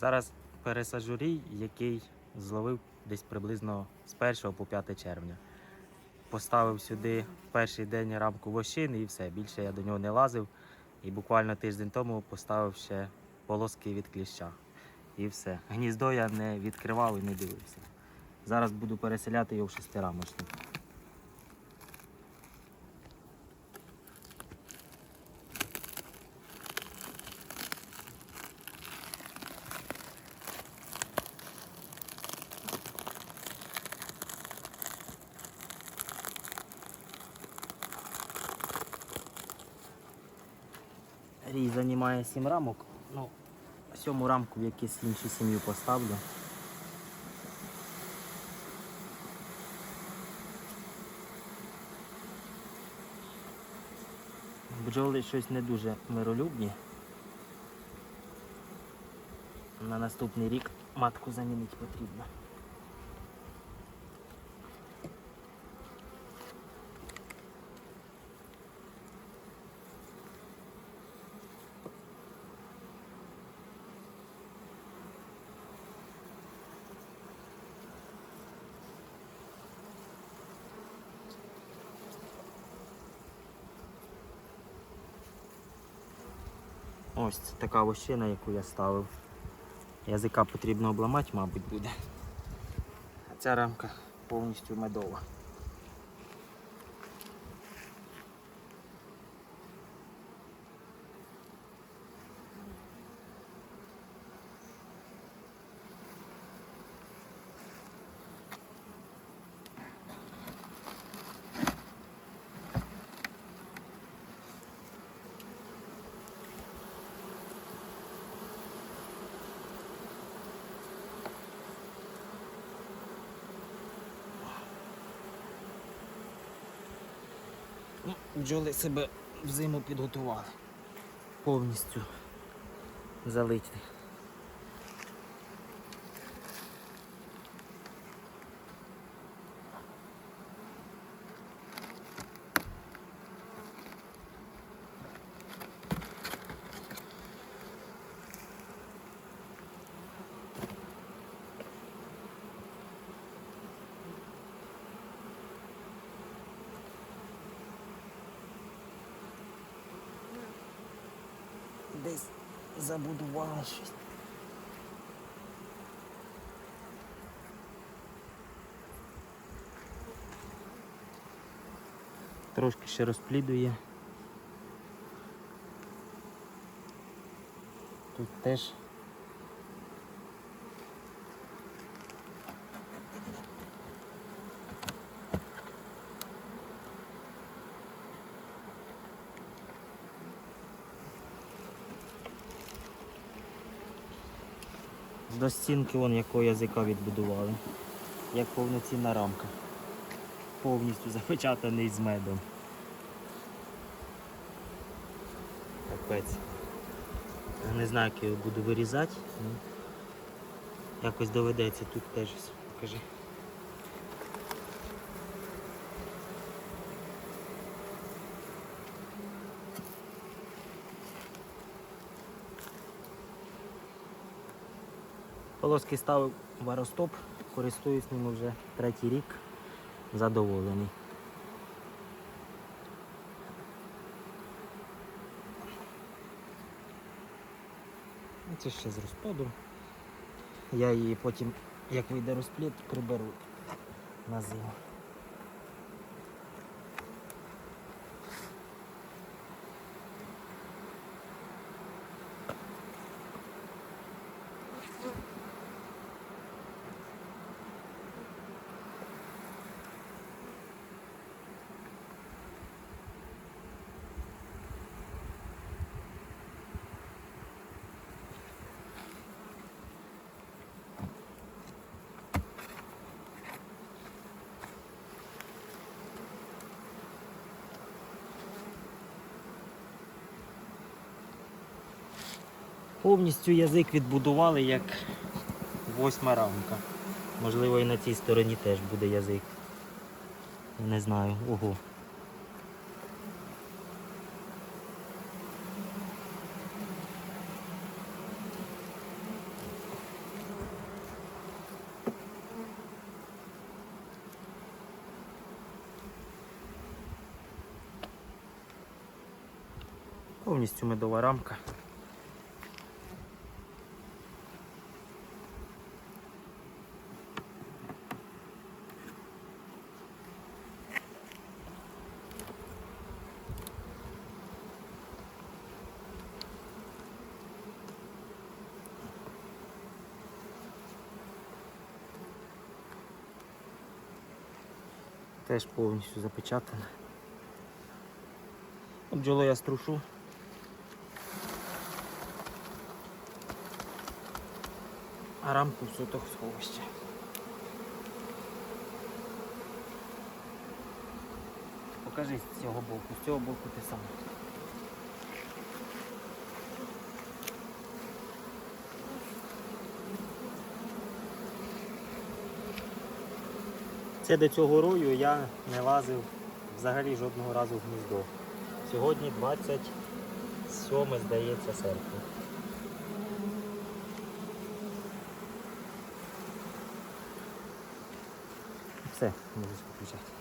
Зараз пересаджу рій, який зловив десь приблизно з 1 по 5 червня. Поставив сюди перший день рамку вощини і все. Більше я до нього не лазив. І буквально тиждень тому поставив ще полоски від кліща. І все. Гніздо я не відкривав і не дивився. Зараз буду переселяти його в шестирамочник. Рій займає 7 рамок. Ну, сьому рамку в якусь іншу сім'ю поставлю. Бджоли щось не дуже миролюбні. На наступний рік матку замінити потрібно. Ось така вощина, яку я ставив. Язика потрібно обламати, мабуть, буде. А ця рамка повністю медова. Ну, бджоли себе взиму підготували. Повністю залиті. Десь забудували щось. Трошки ще розплідує. Тут теж. До стінки вон якого язика відбудували. Як повноцінна рамка. Повністю запечатаний з медом. Капець. Не знаю, як його буду вирізати. Якось доведеться тут теж. Покажи. Полоски ставив варостоп, користуюсь ним вже третій рік. Задоволений. Ну, Це ще з розпаду. Я її потім, як вийде розплід, приберу на зиму. повністю язик відбудували як восьма рамка. Можливо і на цій стороні теж буде язик. Не знаю, ого. Повністю медова рамка. Теж повністю запечатана. Бджолу я струшу. А рамку в суток сховище. Покажи з цього боку, з цього боку ти саме. Це до цього рою я не лазив взагалі жодного разу в гніздо. Сьогодні 27, здається, серпня. Все, можу включати.